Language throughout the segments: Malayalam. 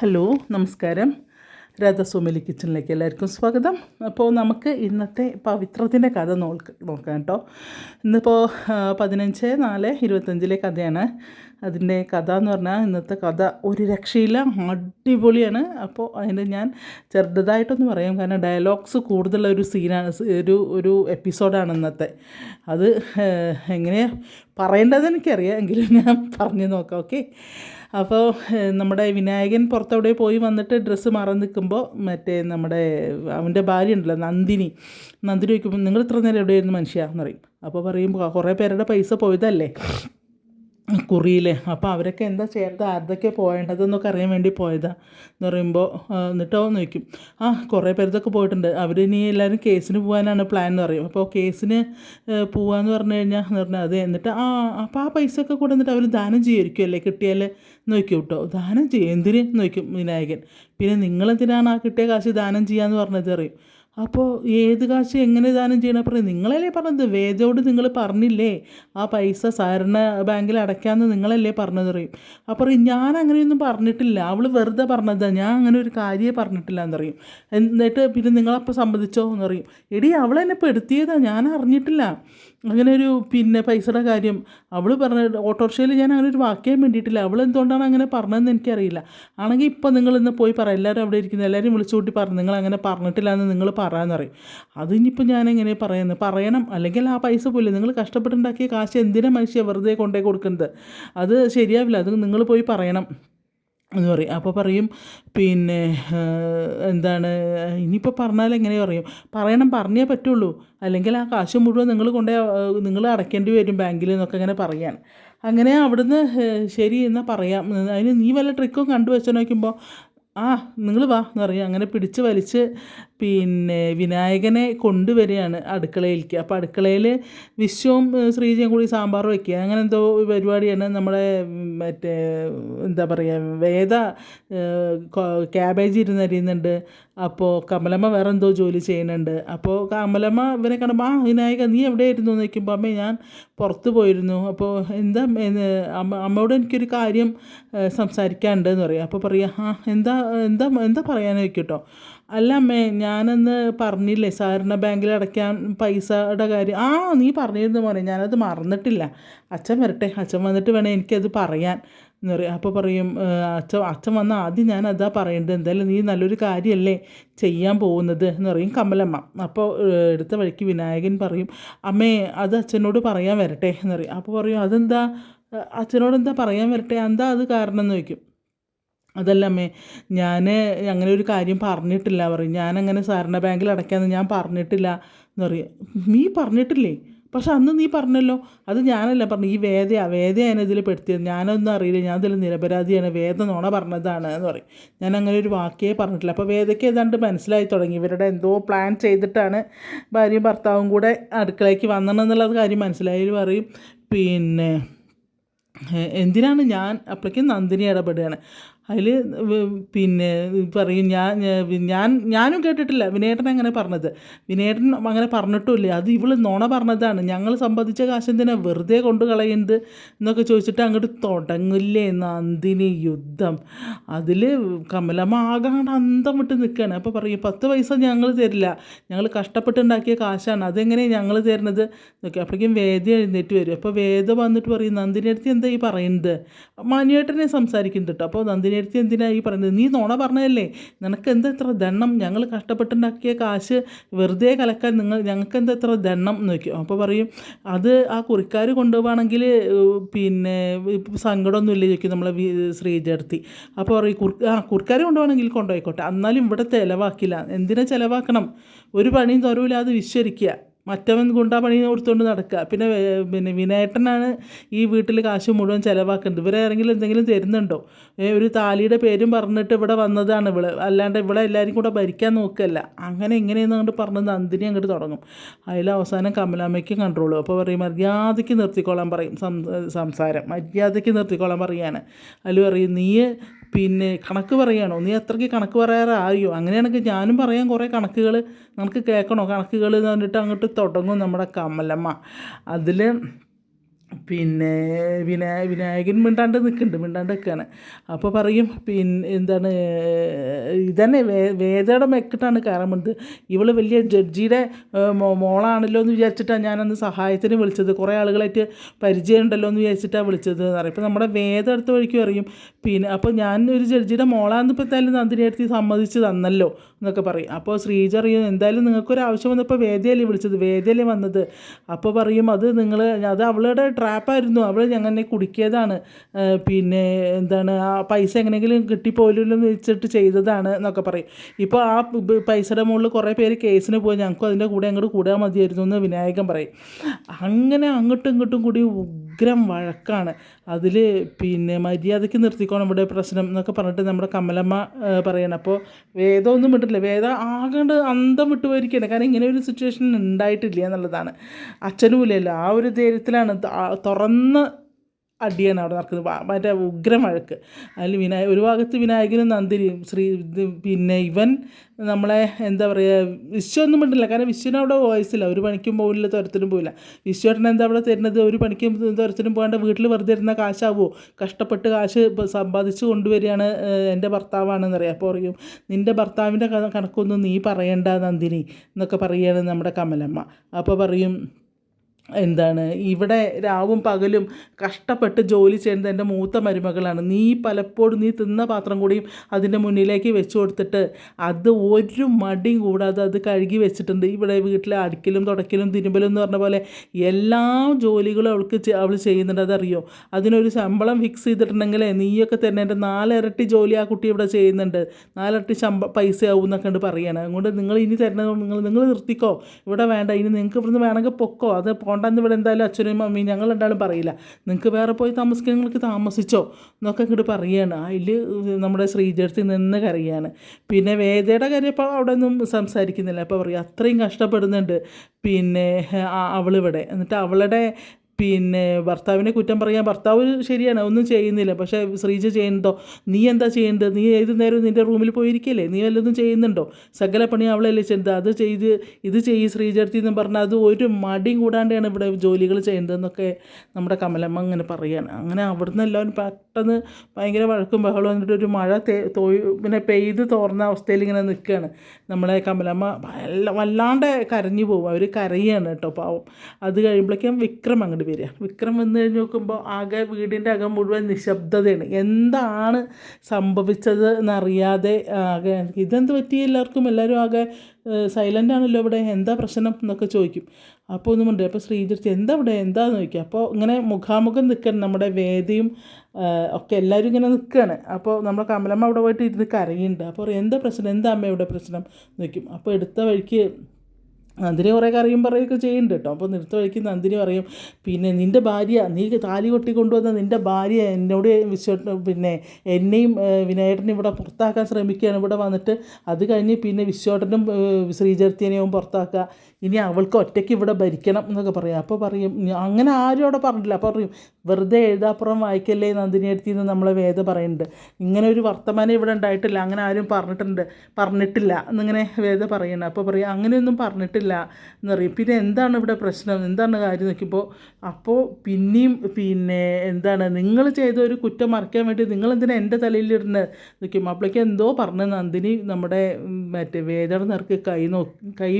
ഹലോ നമസ്കാരം. രാധാസോമലി കിച്ചണിലേക്ക് എല്ലാവർക്കും സ്വാഗതം. അപ്പോൾ നമുക്ക് ഇന്നത്തെ പവിത്രത്തിന്റെ കഥ നോക്ക് നോക്കാം കേട്ടോ. ഇന്നിപ്പോൾ പതിനഞ്ച് നാല് ഇരുപത്തഞ്ചിലെ കഥയാണ്. അതിന്റെ കഥ എന്ന് പറഞ്ഞാൽ ഇന്നത്തെ കഥ ഒരു രക്ഷയില്ല അടിപൊളിയാണ്. അപ്പോൾ അതിന് ഞാൻ ചെറുതായിട്ടൊന്ന് പറയാം. കാരണം ഡയലോഗ്സ് കൂടുതലുള്ള ഒരു സീനാണ് ഒരു ഒരു എപ്പിസോഡാണ് ഇന്നത്തെ. അത് എങ്ങനെ പറയേണ്ടത് എനിക്കറിയാം. എങ്കിലും ഞാൻ പറഞ്ഞു നോക്കാം ഓക്കെ? അപ്പോൾ നമ്മുടെ വിനായകൻ പുറത്തവിടെ പോയി വന്നിട്ട് ഡ്രസ്സ് മാറാൻ നിൽക്കുമ്പോൾ മറ്റേ നമ്മുടെ അവന്റെ ഭാര്യ ഉണ്ടല്ലോ നന്ദിനി. നന്ദിനി ചോദിക്കുമ്പോൾ നിങ്ങൾ ഇത്ര നേരം എവിടെയായിരുന്നു മനുഷ്യ? എന്ന് പറയും. അപ്പോൾ പറയുമ്പോൾ കുറേ പേരുടെ പൈസ പോയതല്ലേ? കുറിയിൽ അപ്പോൾ അവരൊക്കെ എന്താ ചെയ്യേണ്ടത്? ആരുടെയൊക്കെ പോയേണ്ടതെന്നൊക്കെ അറിയാൻ വേണ്ടി പോയതാ. എന്ന് പറയുമ്പോൾ എന്നിട്ട് നോക്കും. ആ കുറേ പേരതൊക്കെ പോയിട്ടുണ്ട്. അവർ ഇനി എല്ലാവരും കേസിന് പോകാനാണ് പ്ലാൻ എന്ന് പറയും. അപ്പോൾ കേസിന് പോകാമെന്ന് പറഞ്ഞു കഴിഞ്ഞാൽ എന്ന് പറഞ്ഞാൽ അതെ എന്നിട്ട് ആ അപ്പോൾ ആ പൈസ ഒക്കെ കൂടെ എന്നിട്ട് അവർ ദാനം ചെയ്യുമായിരിക്കും അല്ലേ? കിട്ടിയാൽ നോക്കി കേട്ടോ. ദാനം ചെയ്യും എന്തിന്? നോക്കും വിനായകൻ. പിന്നെ നിങ്ങളെന്തിനാണ് ആ കിട്ടിയ കാശ് ദാനം ചെയ്യാമെന്ന് പറഞ്ഞത് അറിയും. അപ്പോൾ ഏത് കാശ് എങ്ങനെ ദാനം ചെയ്യണം? പറയും നിങ്ങളല്ലേ പറഞ്ഞത്. വേദയോട് നിങ്ങൾ പറഞ്ഞില്ലേ? ആ പൈസ സാറിന് ബാങ്കിൽ അടയ്ക്കാമെന്ന് നിങ്ങളല്ലേ പറഞ്ഞത് പറയും. അപ്പോൾ പറയും ഞാൻ അങ്ങനെയൊന്നും പറഞ്ഞിട്ടില്ല. അവൾ വെറുതെ പറഞ്ഞതാണ് ഞാൻ അങ്ങനെ ഒരു കാര്യമേ പറഞ്ഞിട്ടില്ല എന്ന് പറയും. എന്നിട്ട് പിന്നെ നിങ്ങളപ്പോൾ സമ്മതിച്ചോ എന്ന് പറയും. എടി അവളെന്നെ പെടുത്തിയതാണ് പെടുത്തിയതാ. ഞാൻ അറിഞ്ഞിട്ടില്ല. അങ്ങനെ ഒരു പിന്നെ പൈസയുടെ കാര്യം. അവൾ പറഞ്ഞ ഓട്ടോറിക്ഷയിൽ ഞാൻ അങ്ങനെ ഒരു വാക്കേ വേണ്ടിയിട്ടില്ല. അവൾ എന്തുകൊണ്ടാണ് അങ്ങനെ പറഞ്ഞതെന്ന് എനിക്കറിയില്ല. ആണെങ്കിൽ ഇപ്പം നിങ്ങൾ ഇന്ന് പോയി പറ. എല്ലാവരും അവിടെ ഇരിക്കുന്ന. എല്ലാവരും വിളിച്ചു കൂട്ടി പറഞ്ഞു നിങ്ങൾ അങ്ങനെ പറഞ്ഞിട്ടില്ല എന്ന് നിങ്ങൾ പറയാമെന്ന് പറയും. അതിനിപ്പോൾ ഞാൻ എങ്ങനെ പറയുന്നത് പറയണം. അല്ലെങ്കിൽ ആ പൈസ പോലും നിങ്ങൾ കഷ്ടപ്പെട്ടുണ്ടാക്കിയ കാശ് എന്തിനാ മനുഷ്യ വെറുതെ കൊണ്ടേ കൊടുക്കുന്നത്? അത് ശരിയാവില്ല. അത് നിങ്ങൾ പോയി പറയണം. എന്ന് പറയും. അപ്പോൾ പറയും പിന്നെ എന്താണ് ഇനിയിപ്പോൾ പറഞ്ഞാൽ എങ്ങനെ പറയും? പറയണം പറഞ്ഞേ പറ്റുള്ളൂ. അല്ലെങ്കിൽ ആ കാശ് മുഴുവൻ നിങ്ങൾ കൊണ്ടേ നിങ്ങൾ അടയ്ക്കേണ്ടി വരും ബാങ്കിൽ എന്നൊക്കെ ഇങ്ങനെ പറയാൻ. അങ്ങനെ അവിടുന്ന് ശരി എന്നാൽ പറയാം. അതിന് നീ വല്ല ട്രിക്കും കണ്ടു വെച്ചോ നോക്കുമ്പോൾ ആ നിങ്ങൾ വാ എന്ന് പറയും. അങ്ങനെ പിടിച്ച് വലിച്ച് പിന്നെ വിനായകനെ കൊണ്ടുവരികയാണ് അടുക്കളയിലേക്ക്. അപ്പോൾ അടുക്കളയിൽ വിശ്വവും ശ്രീജയും കൂടി സാമ്പാർ വയ്ക്കുക അങ്ങനെ എന്തോ പരിപാടിയാണ് നമ്മുടെ മറ്റേ എന്താ പറയുക വേദ ക്യാബേജ് ഇരുന്ന് അരിയുന്നുണ്ട്. അപ്പോൾ കമലമ്മ വേറെ എന്തോ ജോലി ചെയ്യുന്നുണ്ട്. അപ്പോൾ കമലമ്മ ഇവനെ കാണുമ്പോൾ ആ വിനായക നീ എവിടെയായിരുന്നു? എന്ന് ചോദിക്കുമ്പോൾ അമ്മേ ഞാൻ പുറത്ത് പോയിരുന്നു. അപ്പോൾ എന്താ അമ്മ അമ്മയോട് എനിക്കൊരു കാര്യം സംസാരിക്കാനുണ്ട് എന്ന് പറയും. അപ്പോൾ പറയാം ആ എന്താ എന്താ എന്താ പറയാനായിരിക്കും കേട്ടോ അല്ല അമ്മേ ഞാനന്ന് പറഞ്ഞില്ലേ സാറിന് ബാങ്കിൽ അടയ്ക്കാൻ പൈസയുടെ കാര്യം? ആ നീ പറഞ്ഞിരുന്നു മോനെ ഞാനത് മറന്നിട്ടില്ല. അച്ഛൻ വരട്ടെ അച്ഛൻ വന്നിട്ട് വേണേൽ എനിക്കത് പറയാൻ. എന്ന് പറയും. അപ്പോൾ പറയും അച്ഛൻ അച്ഛൻ വന്ന ആദ്യം ഞാൻ അതാ പറയേണ്ടത്. എന്തായാലും നീ നല്ലൊരു കാര്യമല്ലേ ചെയ്യാൻ പോകുന്നത് എന്ന് പറയും കമലമ്മ. അപ്പോൾ എടുത്ത വഴിക്ക് വിനായകൻ പറയും അമ്മേ അത് അച്ഛനോട് പറയാൻ വരട്ടെ എന്ന് പറയും. അപ്പോൾ പറയും അതെന്താ? അച്ഛനോട് എന്താ പറയാൻ വരട്ടെ? എന്താ അത് കാരണം? എന്ന് ചോദിക്കും. അതല്ല അമ്മേ ഞാൻ അങ്ങനെ ഒരു കാര്യം പറഞ്ഞിട്ടില്ല. പറയും ഞാനങ്ങനെ സാറിന്റെ ബാങ്കിൽ അടയ്ക്കാമെന്ന് ഞാൻ പറഞ്ഞിട്ടില്ല എന്ന് പറയും. നീ പറഞ്ഞിട്ടില്ലേ? പക്ഷെ അന്ന് നീ പറഞ്ഞല്ലോ. അത് ഞാനല്ല പറഞ്ഞു ഈ വേദയാണ് വേദയാണ് ഇതിൽ പെടുത്തിയത്. ഞാനൊന്നും അറിയില്ല. ഞാൻ ഇതിൽ നിരപരാധിയാണ്. വേദ നോണ പറഞ്ഞതാണ് എന്ന് പറയും. ഞാൻ അങ്ങനെ ഒരു വാക്കേ പറഞ്ഞിട്ടില്ല. അപ്പോൾ വേദയ്ക്ക് ഏതാണ്ട് മനസ്സിലായി തുടങ്ങി. ഇവരുടെ എന്തോ പ്ലാൻ ചെയ്തിട്ടാണ് ഭാര്യയും ഭർത്താവും കൂടെ അടുക്കളയ്ക്ക് വന്നെന്നുള്ളത് കാര്യം മനസ്സിലായി പറയും. പിന്നെ എന്തിനാണ് ഞാൻ അപ്പോഴേക്കും നന്ദിനി ഇടപെടുകയാണ്? അതിൽ പിന്നെ പറയും ഞാൻ ഞാൻ ഞാനും കേട്ടിട്ടില്ല. വിനേട്ടൻ അങ്ങനെ പറഞ്ഞത്. വിനേട്ടൻ അങ്ങനെ പറഞ്ഞിട്ടുമില്ല. അത് ഇവൾ നുണ പറഞ്ഞതാണ്. ഞങ്ങൾ സമ്പാദിച്ച കാശ് എന്തിനാ വെറുതെ കൊണ്ട് കളയുന്നത് എന്നൊക്കെ ചോദിച്ചിട്ട് അങ്ങോട്ട് തുടങ്ങില്ലേ നന്ദിനി യുദ്ധം. അതിൽ കമലമ്മ ആകാണ്ട് അന്തം വിട്ട് നിൽക്കുകയാണ് അപ്പോൾ പറയും പത്ത് പൈസ ഞങ്ങൾ തരില്ല. ഞങ്ങൾ കഷ്ടപ്പെട്ടുണ്ടാക്കിയ കാശാണ്. അതെങ്ങനെയാണ് ഞങ്ങൾ തരുന്നത്? എന്നൊക്കെ. അപ്പോഴേക്കും വേദ എഴുന്നേറ്റ് വരും. അപ്പോൾ വേദ വന്നിട്ട് പറയും നന്ദിനി അടുത്ത് എന്താ ഈ പറയുന്നത് മണിയേട്ടനെ സംസാരിക്കുന്നുണ്ട് കേട്ടോ അപ്പോൾ നന്ദിനി അടുത്ത് എന്തിനാ ഈ പറയുന്നത്? നീ നോണ പറഞ്ഞതല്ലേ? നിനക്ക് എന്താ ഇത്ര ദണ്ണം? ഞങ്ങൾ കഷ്ടപ്പെട്ടുണ്ടാക്കിയ കാശ് വെറുതെ കലക്കാൻ നിങ്ങൾ ഞങ്ങൾക്ക് എന്താ ഇത്ര ദണ്ണം എന്ന് വയ്ക്കും അപ്പോൾ പറയും അത് ആ കുറിക്കാർ കൊണ്ടുപോവാണെങ്കിൽ പിന്നെ സങ്കടമൊന്നുമില്ല ചോദിക്കും നമ്മളെ ശ്രീ ശ്രീജടുത്തി അപ്പോൾ പറയും കുർ ആ കുറിക്കാർ കൊണ്ടുപോകണമെങ്കിൽ കൊണ്ടുപോയിക്കോട്ടെ. എന്നാലും ഇവിടെ ചിലവാക്കില്ല. എന്തിനാ ചിലവാക്കണം? ഒരു പണിയും തുറവില്ലാതെ വിശ്വരിക്കുക മറ്റവൻ ഗുണ്ടാ പണി കൊടുത്തുകൊണ്ട് നടക്കുക പിന്നെ പിന്നെ വിനേട്ടനാണ് ഈ വീട്ടിൽ കാശ് മുഴുവൻ ചിലവാക്കുന്നത് ഇവരെ ആരെങ്കിലും എന്തെങ്കിലും തരുന്നുണ്ടോ? ഒരു താലിയുടെ പേരും പറഞ്ഞിട്ട് ഇവിടെ വന്നതാണ് ഇവൾ. അല്ലാണ്ട് ഇവിടെ എല്ലാവരും കൂടെ ഭരിക്കാൻ നോക്കുകയല്ല അങ്ങനെ എങ്ങനെയെന്ന് അങ്ങോട്ട് പറഞ്ഞ് നന്ദിനി അങ്ങോട്ട് തുടങ്ങും. അതിൽ അവസാനം കമലാമ്മയ്ക്ക് കൺട്രോൾ അപ്പോൾ പറയും മര്യാദയ്ക്ക് നിർത്തിക്കോളാൻ പറയും. സംസാരം മര്യാദയ്ക്ക് നിർത്തിക്കോളാൻ പറയുകയാണ് അതിൽ പറയും നീ പിന്നെ കണക്ക് പറയാണോ നീ അത്രയ്ക്ക് കണക്ക് പറയാറായോ? അങ്ങനെയാണെങ്കിൽ ഞാനും പറയാൻ കുറേ കണക്കുകൾ. നമുക്ക് കേൾക്കണോ? കണക്കുകൾ എന്ന് പറഞ്ഞിട്ട് അങ്ങോട്ട് തുടങ്ങും നമ്മുടെ കമലമ്മ. അതിൽ പിന്നെ വിനായ വിനായകൻ മിണ്ടാണ്ട് നിൽക്കുന്നുണ്ട് മിണ്ടാണ്ട് നിൽക്കുകയാണ് അപ്പോൾ പറയും പിന്നെ എന്താണ് ഇതന്നെ വേ വേദയുടെ മെക്കിട്ടാണ് കയറാൻ വന്നത് ഇവൾ വലിയ ജഡ്ജിയുടെ മോളാണല്ലോ എന്ന് വിചാരിച്ചിട്ടാണ് ഞാനന്ന് സഹായത്തിന് വിളിച്ചത്. കുറേ ആളുകളായിട്ട് പരിചയം ഉണ്ടല്ലോ എന്ന് വിചാരിച്ചിട്ടാണ് വിളിച്ചത് എന്ന് പറയും. ഇപ്പോൾ നമ്മുടെ വേദ അടുത്ത വഴിക്ക് പറയും പിന്നെ അപ്പോൾ ഞാൻ ഒരു ജഡ്ജിയുടെ മോളാന്ന് ഇപ്പോൾ എന്തായാലും നന്ദിനി അടുത്ത് സമ്മതിച്ച് തന്നല്ലോ. എന്നൊക്കെ പറയും. അപ്പോൾ ശ്രീജ അറിയും എന്തായാലും നിങ്ങൾക്കൊരു ആവശ്യം വന്നപ്പോൾ വേദയല്ലേ വിളിച്ചത്? വേദയല്ലേ വന്നത്? അപ്പോൾ പറയും അത് നിങ്ങൾ അത് അവളുടെ ട്രാപ്പായിരുന്നു. അവൾ ഞങ്ങനെ കുടുക്കിയതാണ്. പിന്നെ എന്താണ് ആ പൈസ എങ്ങനെയെങ്കിലും കിട്ടിപ്പോലും വെച്ചിട്ട് ചെയ്തതാണ് എന്നൊക്കെ പറയും. ഇപ്പോൾ ആ പൈസയുടെ മുകളിൽ കുറേ പേര് കേസിന് പോയി. ഞങ്ങൾക്കും അതിന്റെ കൂടെ അങ്ങോട്ട് കൂടാൻ മതിയായിരുന്നു എന്ന് വിനായകൻ പറയും. അങ്ങനെ അങ്ങോട്ടും ഇങ്ങോട്ടും കൂടി ഉഗ്രം വഴക്കാണ്. അതിൽ പിന്നെ മര്യാദയ്ക്ക് നിർത്തിക്കോണം ഇവിടെ പ്രശ്നം എന്നൊക്കെ പറഞ്ഞിട്ട് നമ്മുടെ കമലമ്മ പറയണം. അപ്പോൾ വേദം വിട്ടില്ല വേദ ആകണ്ട് അന്തം വിട്ടു പോയിരിക്കുകയാണ് കാരണം ഇങ്ങനെ ഒരു സിറ്റുവേഷൻ ഉണ്ടായിട്ടില്ല എന്നുള്ളതാണ്. അച്ഛനും ഇല്ലല്ലോ. ആ ഒരു ധൈര്യത്തിലാണ് തുറന്ന അടിയാണ് അവിടെ നടക്കുന്നത്. മറ്റേ ഉഗ്രം വഴക്ക്. അതിൽ വിനായ ഒരു ഭാഗത്ത് വിനായകനും നന്ദിനിയും. ശ്രീ പിന്നെ ഇവൻ നമ്മളെ എന്താ പറയുക വിശ്വമൊന്നും പറ്റില്ല കാരണം വിശ്വന് അവിടെ വോയിസില്ല ഒരു പണിക്കും പോകില്ല തുരത്തിനും പോയില്ല വിശ്വേട്ടൻ എന്താ അവിടെ തരുന്നത്? ഒരു പണിക്കും തുരത്തിനും പോകാണ്ട് വീട്ടിൽ വെറുതെ ഇരുന്ന കാശാവോ? കഷ്ടപ്പെട്ട് കാശ് സമ്പാദിച്ച് കൊണ്ടുവരികയാണ് എന്റെ ഭർത്താവാണെന്ന് അറിയാം അപ്പോൾ പറയും നിന്റെ ഭർത്താവിന്റെ കണക്കൊന്നും നീ പറയണ്ട നന്ദിനി എന്നൊക്കെ പറയുകയാണ് നമ്മുടെ കമലമ്മ. അപ്പോൾ പറയും എന്താണ്? ഇവിടെ രാവും പകലും കഷ്ടപ്പെട്ട് ജോലി ചെയ്യുന്നത് എന്റെ മൂത്ത മരുമകളാണ്. നീ പലപ്പോഴും നീ തിന്ന പാത്രം കൂടിയും അതിന്റെ മുന്നിലേക്ക് വെച്ച് കൊടുത്തിട്ട് അത് ഒരു മടിയും കൂടാതെ അത് കഴുകി വെച്ചിട്ടുണ്ട്. ഇവിടെ വീട്ടിലെ അടുക്കലും തുടക്കലും തിരുമ്പലും എന്ന് പറഞ്ഞ പോലെ എല്ലാ ജോലികളും അവൾക്ക് അവൾ ചെയ്യുന്നുണ്ട്. അതറിയോ? അതിനൊരു ശമ്പളം ഫിക്സ് ചെയ്തിട്ടുണ്ടെങ്കിൽ നീയൊക്കെ തന്നെ എന്റെ നാലിരട്ടി ജോലി ആ കുട്ടി ഇവിടെ ചെയ്യുന്നുണ്ട്. നാലിരട്ടി ശമ്പ പൈസ ആവും എന്നൊക്കെ ഉണ്ട് പറയണം. അതുകൊണ്ട് നിങ്ങൾ ഇനി തരുന്നത് നിങ്ങൾ നിങ്ങൾ നിർത്തിക്കോ. ഇവിടെ വേണ്ട. ഇനി നിങ്ങൾക്ക് ഇവിടുന്ന് വേണമെങ്കിൽ പൊക്കോ. അത് പോണ്ടെന്ന് ഇവിടെ എന്തായാലും അച്ഛനും അമ്മയും ഞങ്ങൾ എന്തായാലും പറയില്ല. നിങ്ങൾക്ക് വേറെ പോയി താമസിക്കാൻ നിങ്ങൾക്ക് താമസിച്ചോ? എന്നൊക്കെ ഇങ്ങോട്ട് പറയുകയാണ് അതിൽ നമ്മുടെ ശ്രീജേഴ്ത്തി നിന്ന് കരയാണ്. പിന്നെ വേദയുടെ കാര്യം ഇപ്പോൾ അവിടെ ഒന്നും സംസാരിക്കുന്നില്ല. അപ്പോൾ പറയും അത്രയും കഷ്ടപ്പെടുന്നുണ്ട്. പിന്നെ അവളിവിടെ. എന്നിട്ട് അവളുടെ പിന്നെ ഭർത്താവിനെ കുറ്റം പറയാൻ ഭർത്താവ് ശരിയാണ് ഒന്നും ചെയ്യുന്നില്ല. പക്ഷേ ശ്രീജ ചെയ്യുന്നുണ്ടോ? നീ എന്താ ചെയ്യേണ്ടത്? നീ ഏത് നേരവും നിന്റെ റൂമിൽ പോയിരിക്കല്ലേ? നീ വല്ലതും ചെയ്യുന്നുണ്ടോ? സകല പണി അവളല്ലേ ചെയ്യുന്നത് അത് ചെയ്ത് ഇത് ചെയ്യ് ശ്രീജടുത്തി എന്ന് പറഞ്ഞാൽ അത് ഒരു മടിയും കൂടാണ്ടാണ് ഇവിടെ ജോലികൾ ചെയ്യുന്നതെന്നൊക്കെ നമ്മുടെ കമലമ്മ അങ്ങനെ പറയുകയാണ് അങ്ങനെ അവിടുന്ന് എല്ലാവരും പെട്ടെന്ന് ഭയങ്കര വഴക്കും ബഹളവും എന്നിട്ട് ഒരു മഴ തോയ് പിന്നെ പെയ്ത് തോർന്ന അവസ്ഥയിൽ ഇങ്ങനെ നിൽക്കുകയാണ്. നമ്മളെ കമലമ്മ വല്ല വല്ലാണ്ട് കരഞ്ഞു പോകും. അവർ കരയാണ് കേട്ടോ പാവം. അത് കഴിയുമ്പോഴേക്കും വിക്രം അങ്ങോട്ട് വരിക വിക്രം വന്ന് കഴിഞ്ഞ് നോക്കുമ്പോൾ ആകെ വീടിന്റെ അകം മുഴുവൻ നിശബ്ദതയാണ്. എന്താണ് സംഭവിച്ചത് എന്നറിയാതെ ആകെ ഇതെന്ത് പറ്റി എല്ലാവർക്കും? എല്ലാവരും ആകെ സൈലന്റ് ആണല്ലോ ഇവിടെ. എന്താ പ്രശ്നം എന്നൊക്കെ ചോദിക്കും. അപ്പോൾ ഒന്നും ഉണ്ട് അപ്പോൾ ശ്രീജിത്ത് എന്താ ഇവിടെ? എന്താന്ന് ചോദിക്കുക അപ്പോൾ ഇങ്ങനെ മുഖാമുഖം നിൽക്കണം നമ്മുടെ വേദിയും ഒക്കെ എല്ലാവരും ഇങ്ങനെ നിൽക്കുകയാണ് അപ്പോൾ നമ്മുടെ കമലമ്മ അവിടെ പോയിട്ട് ഇരുന്ന് കരയുന്നുണ്ട്. അപ്പോൾ എന്താ പ്രശ്നം? എന്താ അമ്മ ഇവിടെ പ്രശ്നം? എന്ന് ചോദിക്കും. അപ്പോൾ എടുത്ത വഴിക്ക് നന്ദിനി കുറേ കറിയും പറയുകയൊക്കെ ചെയ്യുന്നുണ്ട് കേട്ടോ. അപ്പോൾ നിർത്ത വഴിക്ക് നന്ദിനി പറയും പിന്നെ നിന്റെ ഭാര്യ നീ താലി കൊട്ടി കൊണ്ടുവന്ന നിന്റെ ഭാര്യ എന്നോട് വിശ്വ പിന്നെ എന്നെയും വിനായകനെയും ഇവിടെ പുറത്താക്കാൻ ശ്രമിക്കുകയാണ് ഇവിടെ വന്നിട്ട്. അത് കഴിഞ്ഞ് പിന്നെ വിശ്വട്ടനും ശ്രീചേർത്തിനെയും പുറത്താക്കുക. ഇനി അവൾക്ക് ഒറ്റയ്ക്ക് ഇവിടെ ഭരിക്കണം എന്നൊക്കെ പറയും. അപ്പോൾ പറയും അങ്ങനെ ആരും അവിടെ പറഞ്ഞില്ല അപ്പോൾ പറയും വെറുതെ എഴുതാപ്പുറം വായിക്കല്ലേ നന്ദിനി അടുത്ത് നിന്ന് നമ്മളെ വേദ പറയുന്നുണ്ട്. ഇങ്ങനെ ഒരു വർത്തമാനം ഇവിടെ ഉണ്ടായിട്ടില്ല. അങ്ങനെ ആരും പറഞ്ഞിട്ടുണ്ട് പറഞ്ഞിട്ടില്ല എന്നിങ്ങനെ വേദ പറയുന്നത് അപ്പോൾ പറയും അങ്ങനെയൊന്നും പറഞ്ഞിട്ടില്ല എന്ന് പറയും. പിന്നെ എന്താണ് ഇവിടെ പ്രശ്നം? എന്താണ് കാര്യം നോക്കിയപ്പോൾ അപ്പോൾ പിന്നെയും പിന്നെ എന്താണ് നിങ്ങൾ ചെയ്ത ഒരു കുറ്റം മറയ്ക്കാൻ വേണ്ടി നിങ്ങൾ എന്തിനാ എന്റെ തലയിലിടുന്നത് നോക്കും അപ്പോഴേക്കും എന്തോ പറഞ്ഞ് നന്ദിനി നമ്മുടെ മറ്റേ വേദയുടെ നിറക്ക് കൈ നോ കൈ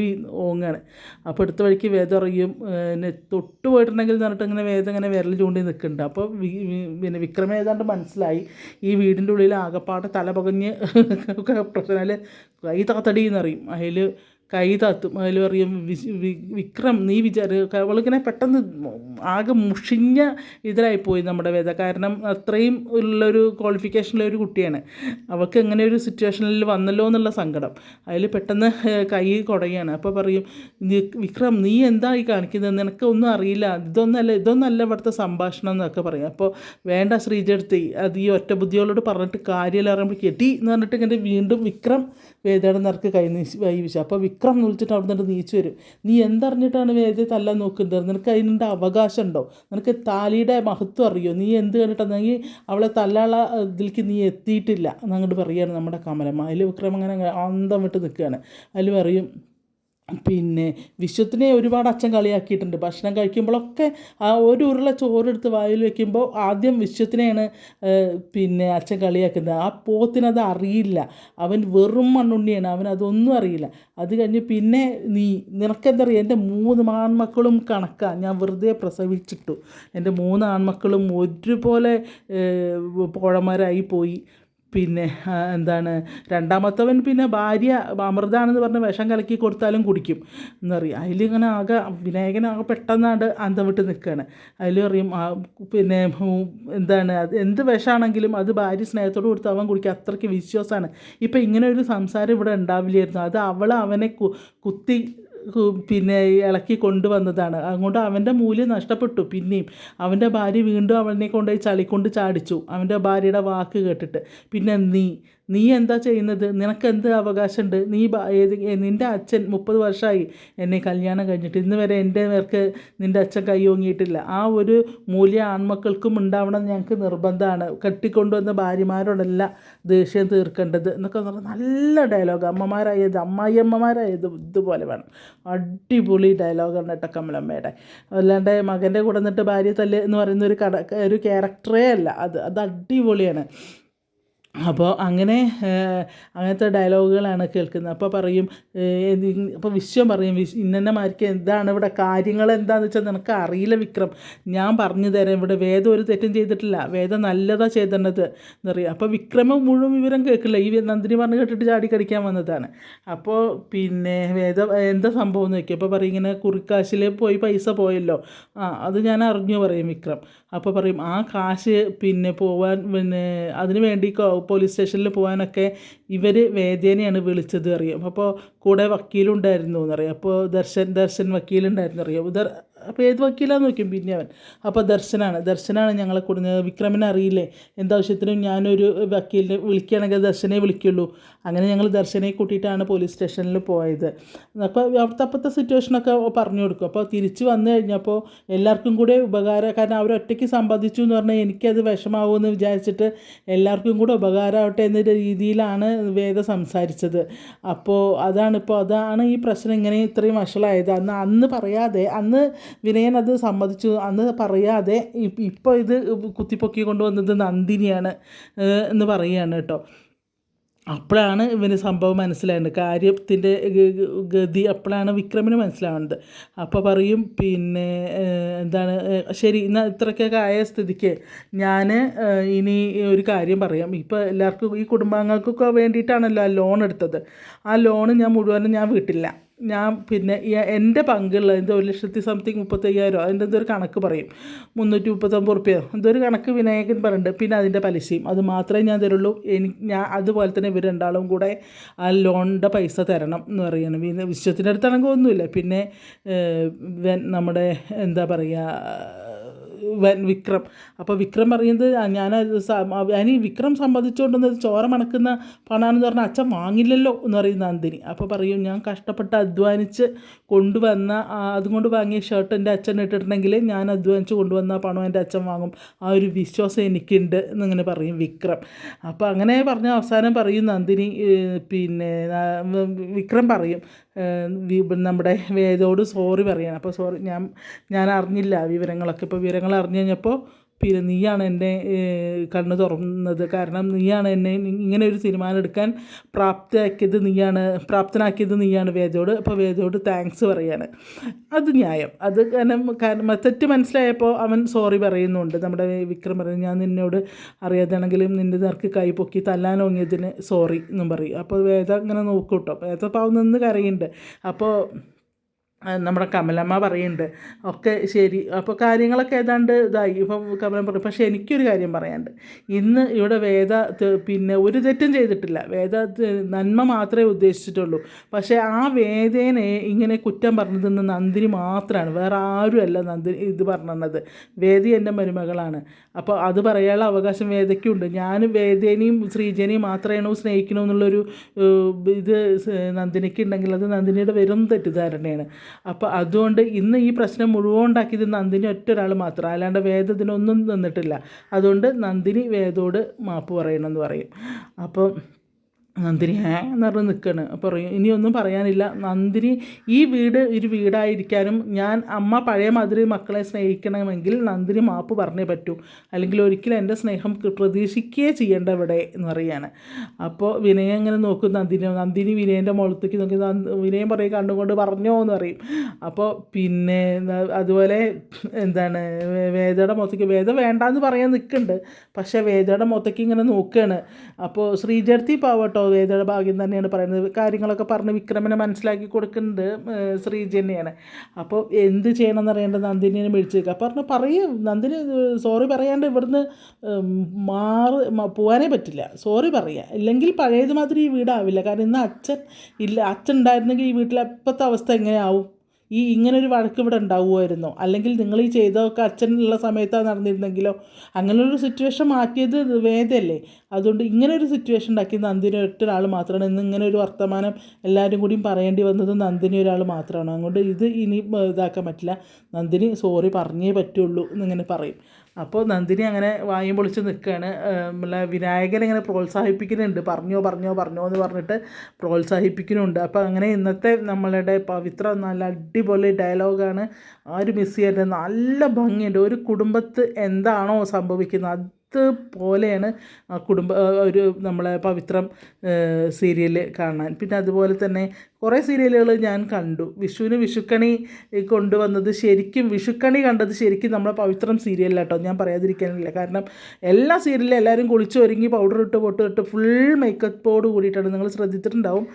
ഓങ്ങാണ്. അപ്പോൾ എടുത്ത വഴിക്ക് വേദം അറിയും പിന്നെ തൊട്ട് പോയിട്ടുണ്ടെങ്കിൽ എന്ന് പറഞ്ഞിട്ട് ഇങ്ങനെ വേദം ഇങ്ങനെ വിരൽ ചൂണ്ടി നിൽക്കുന്നുണ്ട്. അപ്പോൾ പിന്നെ വിക്രം ഏതാണ്ട് മനസ്സിലായി ഈ വീടിന്റെ ഉള്ളിൽ ആകെപ്പാട്ട് തല പകഞ്ഞ് പ്രശ്നം. പ്രശ്നം കൈ തകത്തടി എന്നറിയും അതിൽ കൈ താത്തും അതിൽ പറയും വിക്രം നീ വിചാര അവളിങ്ങനെ പെട്ടെന്ന് ആകെ മുഷിഞ്ഞ ഇതിലായിപ്പോയി നമ്മുടെ വേദ. കാരണം അത്രയും ഉള്ളൊരു ക്വാളിഫിക്കേഷനുള്ള ഒരു കുട്ടിയാണ്. അവൾക്ക് എങ്ങനെ ഒരു സിറ്റുവേഷനിൽ വന്നല്ലോ എന്നുള്ള സങ്കടം. അതിൽ പെട്ടെന്ന് കൈ കുടയാണ്. അപ്പോൾ പറയും വിക്രം നീ എന്തായി കാണിക്കുന്നത് നിനക്ക് ഒന്നും അറിയില്ല. ഇതൊന്നല്ല ഇതൊന്നല്ല ഇവിടുത്തെ സംഭാഷണം എന്നൊക്കെ പറയും. അപ്പോൾ വേണ്ട ശ്രീജടുത്തി അത് ഈ ഒറ്റ ബുദ്ധികളോട് പറഞ്ഞിട്ട് കാര്യമില്ല പറയുമ്പോൾ കെട്ടി എന്ന് പറഞ്ഞിട്ട് ഇങ്ങനെ വീണ്ടും വിക്രം വേദയുടെ നിറക്ക് കൈ കൈ അപ്പോൾ എന്ന് വിളിച്ചിട്ട് അവിടെ നിന്ന് നീച്ചു വരും. നീ എന്തറിഞ്ഞിട്ടാണ് വേദയെ തല്ല നോക്കുന്നത്? നിനക്ക് അതിന്റെ അവകാശം ഉണ്ടോ നിനക്ക് താലിയുടെ മഹത്വം അറിയോ? നീ എന്ത് കണ്ടിട്ടുണ്ടെങ്കിൽ അവളെ തല്ലാള ഇതിലേക്ക് നീ എത്തിയിട്ടില്ല എന്നങ്ങോട്ട് പറയുകയാണ് നമ്മുടെ കമലമ്മ. അതിൽ വിക്രം അങ്ങനെ അന്തം വിട്ട് നിൽക്കുകയാണ്. അതിൽ പറയും പിന്നെ വിശ്വത്തിനെ ഒരുപാട് അച്ഛൻ കളിയാക്കിയിട്ടുണ്ട് ഭക്ഷണം കഴിക്കുമ്പോഴൊക്കെ ആ ഒരു ഉരുള ചോറെടുത്ത് വായിൽ വെക്കുമ്പോൾ ആദ്യം വിശ്വത്തിനെയാണ് പിന്നെ അച്ഛൻ കളിയാക്കുന്നത് ആ പോത്തിനത് അറിയില്ല അവൻ വെറും മണ്ണുണ്ണിയാണ് അവൻ അതൊന്നും അറിയില്ല അത് കഴിഞ്ഞ് പിന്നെ നീ നിനക്കെന്തറിയാം എന്റെ മൂന്ന് ആൺമക്കളും കണക്കാണ് ഞാൻ വെറുതെ പ്രസവിച്ചിട്ടു എന്റെ മൂന്ന് ആൺമക്കളും ഒരുപോലെ പോഴന്മാരായി പോയി പിന്നെ എന്താണ് രണ്ടാമത്തവൻ പിന്നെ ഭാര്യ അമൃതാണെന്ന് പറഞ്ഞ് വിഷം കലക്കി കൊടുത്താലും കുടിക്കും. എന്നറിയാം. അതിലിങ്ങനെ ആകെ വിനായകനാകെ പെട്ടെന്നാണ്ട് അന്തം വിട്ട് നിൽക്കുകയാണ് അതിൽ അറിയും ആ, പിന്നെ എന്താണ് അത് എന്ത് വിഷമാണെങ്കിലും അത് ഭാര്യ സ്നേഹത്തോട് കൊടുത്ത് അവൻ കുടിക്കുക അത്രയ്ക്ക് വിശ്വാസമാണ്. ഇപ്പം ഇങ്ങനെ ഒരു സംസാരം ഇവിടെ ഉണ്ടാവില്ലായിരുന്നു. അത് അവൾ അവനെ കുത്തി പിന്നെ ഇളക്കി കൊണ്ടുവന്നതാണ്. അതുകൊണ്ട് അവന്റെ മൂല്യം നഷ്ടപ്പെട്ടു. പിന്നെയും അവന്റെ ഭാര്യ വീണ്ടും അവനെ കൊണ്ടുപോയി ചളിക്കൊണ്ട് ചാടിച്ചു. അവന്റെ ഭാര്യയുടെ വാക്ക് കേട്ടിട്ട്. പിന്നെ നീ നീ എന്താ ചെയ്യുന്നത്? നിനക്ക് എന്ത് അവകാശമുണ്ട്? നീ ഏത് നിന്റെ അച്ഛൻ മുപ്പത് വർഷമായി എന്നെ കല്യാണം കഴിഞ്ഞിട്ട്. ഇന്ന് വരെ എന്റെ നേർക്ക് നിന്റെ അച്ഛൻ കൈ ഓങ്ങിയിട്ടില്ല. ആ ഒരു മൂല്യം ആൺമക്കൾക്കും ഉണ്ടാവണം ഞങ്ങൾക്ക് നിർബന്ധമാണ്. കെട്ടിക്കൊണ്ടുവന്ന ഭാര്യമാരോടല്ല ദേഷ്യം തീർക്കേണ്ടത് എന്നൊക്കെ പറഞ്ഞാൽ നല്ല ഡയലോഗ് അമ്മമാരായത് അമ്മായിയമ്മമാരായത് ഇതുപോലെ വേണം. അടിപൊളി ഡയലോഗാണ് കേട്ടോ കമലമ്മയുടെ. അല്ലാണ്ട് മകന്റെ കൂടെ നിന്നിട്ട് ഭാര്യ തല്ല് എന്ന് പറയുന്ന ഒരു കട ഒരു ക്യാരക്ടറേ അല്ല. അത് അത് അടിപൊളിയാണ്. അപ്പോൾ അങ്ങനെ അങ്ങനത്തെ ഡയലോഗുകളാണ് കേൾക്കുന്നത്. അപ്പോൾ പറയും അപ്പോൾ വിശ്വം പറയും വിശ് ഇന്നമാർക്ക് എന്താണ് ഇവിടെ കാര്യങ്ങൾ എന്താണെന്ന് വെച്ചാൽ നിനക്ക് അറിയില്ല വിക്രം. ഞാൻ പറഞ്ഞു തരാം ഇവിടെ വേദം ഒരു തെറ്റും ചെയ്തിട്ടില്ല. വേദം നല്ലതാണ് ചെയ്തത് എന്നറിയാം. അപ്പോൾ വിക്രമ മുഴുവൻ വിവരം കേൾക്കില്ല. ഈ നന്ദിനി പറഞ്ഞ് കേട്ടിട്ട് ചാടി കടിക്കാൻ വന്നതാണ്. അപ്പോൾ പിന്നെ വേദം എന്താ സംഭവം എന്ന് ചോദിക്കും. അപ്പോൾ പറയും ഇങ്ങനെ കുറിക്കാശിൽ പോയി പൈസ പോയല്ലോ. ആ അത് ഞാൻ അറിഞ്ഞു പറയും വിക്രം. അപ്പോൾ പറയും ആ കാശ് പിന്നെ പോവാൻ പിന്നെ അതിനു വേണ്ടി പോലീസ് സ്റ്റേഷനിൽ പോകാനൊക്കെ ഇവർ വേദേനെയാണ് വിളിച്ചത് അറിയാം. അപ്പോൾ കൂടെ വക്കീലുണ്ടായിരുന്നു എന്നറിയാം അപ്പോൾ ദർശൻ ദർശൻ വക്കീലുണ്ടായിരുന്നു അറിയാം. അപ്പോൾ ഏത് വക്കീലാന്ന് നോക്കും പിന്നെ അവൻ. അപ്പോൾ ദർശനാണ്. ദർശനാണ് ഞങ്ങളെ കൊടുക്കുന്നത് വിക്രമിനെ അറിയില്ലേ? എന്താവശ്യത്തിനും ഞാനൊരു വക്കീലിനെ വിളിക്കുകയാണെങ്കിൽ ദർശനെ വിളിക്കുള്ളൂ. അങ്ങനെ ഞങ്ങൾ ദർശനെ കൂട്ടിയിട്ടാണ് പോലീസ് സ്റ്റേഷനിൽ പോയത്. അപ്പോൾ അവിടുത്തെ അപ്പോഴത്തെ സിറ്റുവേഷനൊക്കെ പറഞ്ഞു കൊടുക്കും. അപ്പോൾ തിരിച്ച് വന്നു കഴിഞ്ഞപ്പോൾ എല്ലാവർക്കും കൂടെ ഉപകാരം കാരണം അവരൊറ്റയ്ക്ക് സമ്പാദിച്ചു എന്ന് പറഞ്ഞാൽ എനിക്കത് വിഷമാവുമെന്ന് വിചാരിച്ചിട്ട് എല്ലാവർക്കും കൂടെ ഉപകാരമാവട്ടെ എന്ന രീതിയിലാണ് വേദ സംസാരിച്ചത്. അപ്പോൾ അതാണ് അതാണിപ്പോൾ അതാണ് ഈ പ്രശ്നം ഇങ്ങനെ ഇത്രയും വഷളായത്. അന്ന് അന്ന് പറയാതെ അന്ന് വിനയൻ അത് സമ്മതിച്ചു. അന്ന് പറയാതെ ഇപ്പ- ഇപ്പോൾ ഇത് കുത്തിപ്പൊക്കി കൊണ്ടുവന്നത് നന്ദിനിയാണ് എന്ന് പറയുകയാണ് കേട്ടോ. അപ്പോഴാണ് ഇവന് സംഭവം മനസ്സിലായത്. കാര്യത്തിന്റെ ഗതി അപ്പോഴാണ് വിക്രമിന് മനസ്സിലാവുന്നത്. അപ്പോൾ പറയും പിന്നെ എന്താണ് ശരി എന്നാൽ ഇത്രയ്ക്കൊക്കെ ആയ സ്ഥിതിക്ക് ഞാൻ ഇനി ഒരു കാര്യം പറയാം. ഇപ്പോൾ എല്ലാവർക്കും ഈ കുടുംബാംഗങ്ങൾക്കൊക്കെ വേണ്ടിയിട്ടാണല്ലോ ആ ലോൺ എടുത്തത്. ആ ലോൺ ഞാൻ മുഴുവനും ഞാൻ വീട്ടില്ല. ഞാൻ പിന്നെ എന്റെ പങ്കുള്ള എന്തോ ഒരു ലക്ഷത്തി സംതിങ് മുപ്പത്തയ്യായിരം അതിന്റെ എന്തോ ഒരു കണക്ക് പറയും. മുന്നൂറ്റി മുപ്പത്തൊമ്പത് റുപ്യ എന്തോ ഒരു കണക്ക് വിനായകൻ പറയുന്നുണ്ട് പിന്നെ അതിന്റെ പലിശയും. അത് മാത്രമേ ഞാൻ തരുള്ളൂ. എനിക്ക് ഞാൻ അതുപോലെ തന്നെ ഇവർ രണ്ടാളും കൂടെ ആ ലോണിന്റെ പൈസ തരണം എന്ന് പറയുന്നത് പിന്നെ വിശ്വത്തിന്റെ അടുത്താണെങ്കിൽ ഒന്നുമില്ല. പിന്നെ നമ്മുടെ എന്താ പറയുക വിക്രം. അപ്പോൾ വിക്രം പറയുന്നത് ഞാൻ ഞാൻ വിക്രം സമ്പാദിച്ചുകൊണ്ടുവന്നത് ചോര മണക്കുന്ന പണമാണെന്ന് പറഞ്ഞാൽ അച്ഛൻ വാങ്ങില്ലല്ലോ എന്ന് പറയുന്ന നന്ദിനി. അപ്പോൾ പറയും ഞാൻ കഷ്ടപ്പെട്ട് അധ്വാനിച്ച് കൊണ്ടുവന്ന അതുകൊണ്ട് വാങ്ങിയ ഷർട്ട് എന്റെ അച്ഛൻ ഇട്ടിട്ടുണ്ടെങ്കിൽ ഞാൻ അധ്വാനിച്ച് കൊണ്ടുവന്ന പണം എന്റെ അച്ഛൻ വാങ്ങും. ആ ഒരു വിശ്വാസം എനിക്കുണ്ട് എന്നിങ്ങനെ പറയും വിക്രം. അപ്പോൾ അങ്ങനെ പറഞ്ഞ അവസാനം പറയും നന്ദിനി പിന്നെ വിക്രം പറയും നമ്മുടെ വേദോട് സോറി പറയാണ്. അപ്പോൾ സോറി ഞാൻ ഞാൻ അറിഞ്ഞില്ല വിവരങ്ങളൊക്കെ. ഇപ്പോൾ വിവരങ്ങൾ അറിഞ്ഞു കഴിഞ്ഞപ്പോൾ പിന്നെ നീയാണ് ഏഹ്, കണ്ണ് തുറന്നത്. കാരണം നീയാണ് എന്നെ ഇങ്ങനെ ഒരു തീരുമാനം എടുക്കാൻ പ്രാപ്തയാക്കിയത് നീയാണ് പ്രാപ്തനാക്കിയത് നീയാണ് വേദയോട്. അപ്പോൾ വേദയോട് താങ്ക്സ് പറയാണ്. അത് ന്യായം. അത് കാരണം കാരണം തെറ്റ് മനസ്സിലായപ്പോൾ അവൻ സോറി പറയുന്നുണ്ട്. നമ്മുടെ വിക്രം പറയുന്നത് ഞാൻ നിന്നോട് അറിയാതാണെങ്കിലും നിന്റെ നേർക്ക് കൈ പൊക്കി തല്ലാൻ ഓങ്ങിയതിന് സോറി എന്നും പറയും. അപ്പോൾ വേദ ഇങ്ങനെ നോക്കൂട്ടോ. വേദ പാവം നിന്ന് കരയുന്നുണ്ട്. അപ്പോൾ നമ്മുടെ കമലമ്മ പറയുന്നുണ്ട്. ഒക്കെ ശരി. അപ്പോൾ കാര്യങ്ങളൊക്കെ ഏതാണ്ട് ഇതായി. ഇപ്പം കമലം പറയും പക്ഷേ എനിക്കൊരു കാര്യം പറയാനുണ്ട്. ഇന്ന് ഇവിടെ വേദ പിന്നെ ഒരു തെറ്റും ചെയ്തിട്ടില്ല. വേദ നന്മ മാത്രമേ ഉദ്ദേശിച്ചിട്ടുള്ളൂ. പക്ഷേ ആ വേദേനെ ഇങ്ങനെ കുറ്റം പറഞ്ഞത് ഇന്ന് നന്ദിനി മാത്രമാണ് വേറെ ആരുമല്ല നന്ദിനി ഇത് പറഞ്ഞത്. വേദി എന്റെ മരുമകളാണ്. അപ്പോൾ അത് പറയാനുള്ള അവകാശം വേദയ്ക്കുണ്ട്. ഞാൻ വേദേനെയും ശ്രീജനെയും മാത്രമാണോ സ്നേഹിക്കണമെന്നുള്ളൊരു ഇത് നന്ദിനിക്ക് ഉണ്ടെങ്കിൽ അത് നന്ദിനിയുടെ വെറും തെറ്റിദ്ധാരണയാണ്. അപ്പോൾ അതുകൊണ്ട് ഇന്ന് ഈ പ്രശ്നം മുഴുവൻ ഉണ്ടാക്കിയത് നന്ദിനി ഒറ്റ ഒരാൾ മാത്രം. അല്ലാണ്ട് വേദ ഇതിനൊന്നും നിന്നിട്ടില്ല. അതുകൊണ്ട് നന്ദിനി വേദോട് മാപ്പ് പറയണമെന്ന് പറയും. അപ്പം നന്ദിനി ഹേ എന്ന് പറഞ്ഞ് നിൽക്കുകയാണ് അപ്പോൾ ഇനിയൊന്നും പറയാനില്ല. നന്ദിനി ഈ വീട് ഒരു വീടായിരിക്കാനും ഞാൻ അമ്മ പഴയ മാതിരി മക്കളെ സ്നേഹിക്കണമെങ്കിൽ നന്ദിനി മാപ്പ് പറഞ്ഞേ പറ്റൂ. അല്ലെങ്കിൽ ഒരിക്കലും എന്റെ സ്നേഹം പ്രതീക്ഷിക്കുകയേ ചെയ്യേണ്ട ഇവിടെ എന്ന് പറയാണ്. അപ്പോൾ വിനയം ഇങ്ങനെ നോക്കും നന്ദിനി നന്ദിനി വിനയന്റെ മുഖത്തേക്ക് നോക്കി വിനയം പറയും കണ്ടുകൊണ്ട് പറഞ്ഞോ എന്ന് പറയും. അപ്പോൾ പിന്നെ അതുപോലെ എന്താണ് വേദയുടെ മുഖത്തേക്ക് വേദ വേണ്ടാന്ന് പറയാൻ നിൽക്കുന്നുണ്ട് പക്ഷേ വേദയുടെ മുഖത്തേക്ക് ഇങ്ങനെ നോക്കുകയാണ് അപ്പോൾ ശ്രീജർത്തി പാവട്ടോ വേദയുടെ ഭാഗ്യം തന്നെയാണ് പറയുന്നത്. കാര്യങ്ങളൊക്കെ പറഞ്ഞ് വിക്രമനെ മനസ്സിലാക്കി കൊടുക്കുന്നത് ശ്രീജി തന്നെയാണ്. അപ്പോൾ എന്ത് ചെയ്യണം അറിയേണ്ടത് നന്ദിനിയെ വിളിച്ചേക്കുക നിൽക്കുക പറഞ്ഞു പറയും നന്ദിനി സോറി പറയാണ്ട് ഇവിടുന്ന് മാറി പോകാനേ പറ്റില്ല. സോറി പറയുക ഇല്ലെങ്കിൽ പഴയത് മാതിരി ഈ വീടാവില്ല. കാരണം ഇന്ന് അച്ഛൻ ഇല്ല അച്ഛൻ ഉണ്ടായിരുന്നെങ്കിൽ ഈ വീട്ടിലെ എപ്പോഴത്തെ അവസ്ഥ എങ്ങനെയാവും? ഈ ഇങ്ങനൊരു വഴക്ക് ഇവിടെ ഉണ്ടാവുമായിരുന്നോ. അല്ലെങ്കിൽ നിങ്ങൾ ഈ ചെയ്തതൊക്കെ അച്ഛനുള്ള സമയത്താണ് നടന്നിരുന്നെങ്കിലോ? അങ്ങനെയൊരു സിറ്റുവേഷൻ മാറ്റിയത് വേദയല്ലേ? അതുകൊണ്ട് ഇങ്ങനൊരു സിറ്റുവേഷൻ ഉണ്ടാക്കി നന്ദിനി ഒറ്റൊരാൾ മാത്രമാണ്. ഇന്ന് ഇങ്ങനെ ഒരു വർത്തമാനം എല്ലാവരും കൂടിയും പറയേണ്ടി വന്നത് നന്ദിനി ഒരാൾ മാത്രമാണ്. അതുകൊണ്ട് ഇത് ഇനി ഇതാക്കാൻ പറ്റില്ല. നന്ദിനി സോറി പറഞ്ഞേ പറ്റുള്ളൂ എന്നിങ്ങനെ പറയും. അപ്പോൾ നന്ദിനി അങ്ങനെ വായും പൊളിച്ച് നിൽക്കുകയാണ് നമ്മളെ വിനായകൻ ഇങ്ങനെ പ്രോത്സാഹിപ്പിക്കുന്നുണ്ട്. പറഞ്ഞോ പറഞ്ഞോ പറഞ്ഞോ എന്ന് പറഞ്ഞിട്ട് പ്രോത്സാഹിപ്പിക്കുന്നുണ്ട്. അപ്പോൾ അങ്ങനെ ഇന്നത്തെ നമ്മളുടെ പവിത്ര നല്ല അടിപൊളി ഡയലോഗാണ്. ആരും മിസ് ചെയ്യരുത്? നല്ല ഭംഗിയുണ്ട്. ഒരു കുടുംബത്ത് എന്താണോ സംഭവിക്കുന്നത് അതുപോലെയാണ് ആ കുടുംബ ഒരു നമ്മളെ പവിത്രം സീരിയൽ കാണാൻ. പിന്നെ അതുപോലെ തന്നെ കുറേ സീരിയലുകൾ ഞാൻ കണ്ടു. വിഷുവിന് വിഷുക്കണി കൊണ്ടുവന്നത് ശരിക്കും വിഷുക്കണി കണ്ടത് ശരിക്കും നമ്മളെ പവിത്രം സീരിയലിലാട്ടോ. ഞാൻ പറയാതിരിക്കാനില്ല. കാരണം എല്ലാ സീരിയലിലും എല്ലാവരും കുളിച്ച് ഒരുങ്ങി പൗഡർ ഇട്ട് പൊട്ട് ഇട്ട് ഫുൾ മേക്കപ്പോട് കൂടിയിട്ടാണ് നിങ്ങൾ ശ്രദ്ധിച്ചിട്ടുണ്ടാവും.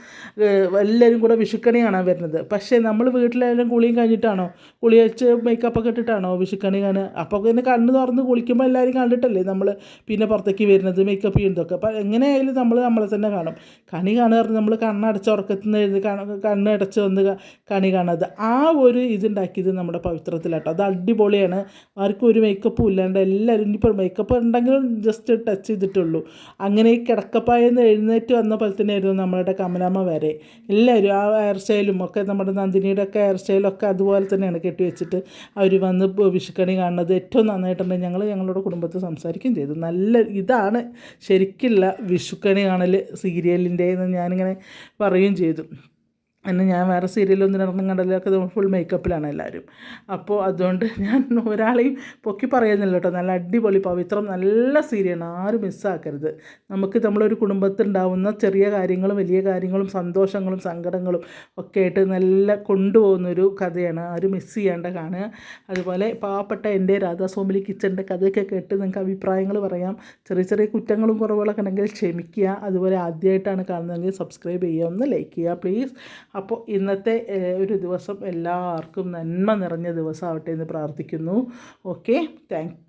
എല്ലാവരും കൂടെ വിഷുക്കണി കാണാൻ വരുന്നത്. പക്ഷേ നമ്മൾ വീട്ടിലെല്ലാം കുളിയും കഴിഞ്ഞിട്ടാണോ? കുളി വെച്ച് മേക്കപ്പൊക്കെ ഇട്ടിട്ടാണോ വിഷുക്കണി കാണുക? അപ്പോൾ പിന്നെ കണ്ണ് തുറന്ന് കുളിക്കുമ്പോൾ എല്ലാവരും കണ്ടിട്ടല്ലേ നമ്മൾ പിന്നെ പുറത്തേക്ക് വരുന്നത് മേക്കപ്പ് ചെയ്യുന്നതൊക്കെ. അപ്പോൾ എങ്ങനെയായാലും നമ്മൾ നമ്മളെ തന്നെ കാണും. കണി കാണുക നമ്മൾ കണ്ണടച്ച ഉറക്കത്തിൽ നിന്ന് കണ്ണടച്ച് വന്ന് കണി കാണുന്നത് ആ ഒരു ഇതുണ്ടാക്കിയത് നമ്മുടെ പവിത്രത്തിലാട്ടോ. അത് അടിപൊളിയാണ്. ആർക്കും ഒരു മേക്കപ്പും ഇല്ലാണ്ട് എല്ലാവരും ഇനിയിപ്പോൾ മേക്കപ്പ് ഉണ്ടെങ്കിലും ജസ്റ്റ് ടച്ച് ചെയ്തിട്ടുള്ളൂ. അങ്ങനെ ഈ കിടക്കപ്പായെന്ന് എഴുന്നേറ്റ് വന്ന പോലെ തന്നെയായിരുന്നു നമ്മളുടെ കമലാമ്മ വരെ. എല്ലാവരും ആ ഹെയർ സ്റ്റൈലും ഒക്കെ നമ്മുടെ നന്ദിനിയുടെ ഒക്കെ ഹെയർ സ്റ്റൈലൊക്കെ അതുപോലെ തന്നെയാണ് കെട്ടി വെച്ചിട്ട് അവർ വന്ന് വിഷുക്കണി കാണുന്നത് ഏറ്റവും നന്നായിട്ടുണ്ട് ഞങ്ങൾ ഞങ്ങളുടെ കുടുംബത്തിൽ സംസാരിക്കുകയും ചെയ്തു. നല്ല ഇതാണ് ശരിക്കുള്ള വിഷുക്കണി കാണൽ സീരിയലിന്റെ എന്ന് ഞാനിങ്ങനെ പറയുകയും ചെയ്തു. എന്നെ ഞാൻ വേറെ സീരിയലൊന്നും ഇറങ്ങും കണ്ടതിലൊക്കെ ഫുൾ മേക്കപ്പിലാണ് എല്ലാവരും അപ്പോൾ അതുകൊണ്ട് ഞാൻ ഒരാളെയും പൊക്കി പറയുന്നില്ല കേട്ടോ. നല്ല അടിപൊളി പവിത്രം നല്ല സീരിയലാണ് ആരും മിസ്സാക്കരുത് നമുക്ക് നമ്മളൊരു കുടുംബത്തിലുണ്ടാവുന്ന ചെറിയ കാര്യങ്ങളും വലിയ കാര്യങ്ങളും സന്തോഷങ്ങളും സങ്കടങ്ങളും ഒക്കെ ആയിട്ട് നല്ല കൊണ്ടുപോകുന്നൊരു കഥയാണ്. ആരും മിസ്സ് ചെയ്യേണ്ട കാണുക. അതുപോലെ പാവപ്പെട്ട എന്റെ രാധാസ്വാമിലി കിച്ചന്റെ കഥയൊക്കെ കേട്ട് നിങ്ങൾക്ക് അഭിപ്രായങ്ങൾ പറയാം. ചെറിയ ചെറിയ കുറ്റങ്ങളും കുറവുകളൊക്കെ ഉണ്ടെങ്കിൽ ക്ഷമിക്കുക. അതുപോലെ ആദ്യമായിട്ടാണ് കാണുന്നതെങ്കിൽ സബ്സ്ക്രൈബ് ചെയ്യുക. ഒന്ന് ലൈക്ക് ചെയ്യുക പ്ലീസ് അപ്പോൾ ഇന്നത്തെ ഒരു ദിവസം എല്ലാവർക്കും നന്മ നിറഞ്ഞ ദിവസമാവട്ടെ എന്ന് പ്രാർത്ഥിക്കുന്നു. Okay thank